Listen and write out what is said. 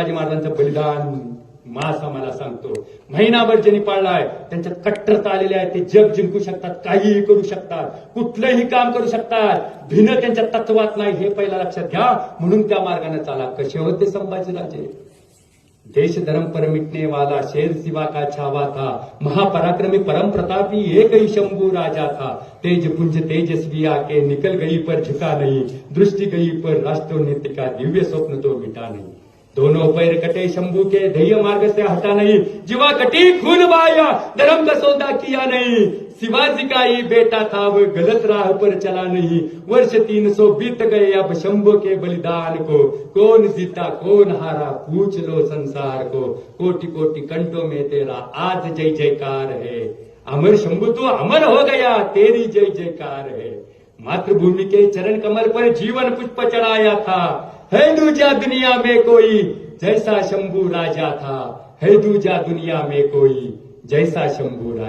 शिवाजी महाराजांचं बलिदान मास आम्हाला सांगतो. महिनाभर ज्यांनी पाळला आहे त्यांच्यात कट्टरता आलेले आहे ते जग जिंकू शकतात काहीही करू शकतात कुठलंही काम करू शकतात. भिन्न त्यांच्या तत्वात नाही हे पहिला लक्षात घ्या. म्हणून त्या मार्गाने चाला. कसे होते संभाजीराजे देश धर्म पर मिटने वाला शेर सिवा का छावा था? महापराक्रमी परम प्रतापी एक ही शंभू राजा था. तेज पुंज तेजस्वी आके निकल गई पर झुका नहीं दृष्टि गई पर राष्ट्र राष्ट्रोन्नति का दिव्य स्वप्न तो मिटा नहीं. दोनों पैर कटे, शंभू के ध्येय मार्ग से हटा नहीं। जीवा कटी, खून बहाया, धर्म का सौदा किया नहीं। शिवाजी का ही बेटा था वो गलत राह पर चला नहीं। वर्ष तीन सौ बीत गए, अब शंभू के बलिदान को। कौन जीता, कौन हारा, पूछ लो संसार को। कोटि कोटि कंठों में तेरा आज जय जयकार है। अमर शंभु तो अमर हो गया, तेरी जय जयकार है। मातृभूमि के चरण कमल पर जीवन पुष्प चढ़ाया था। है दूजा दुनिया में कोई जैसा शंभू राजा था, है दूजा दुनिया में कोई जैसा शंभू राजा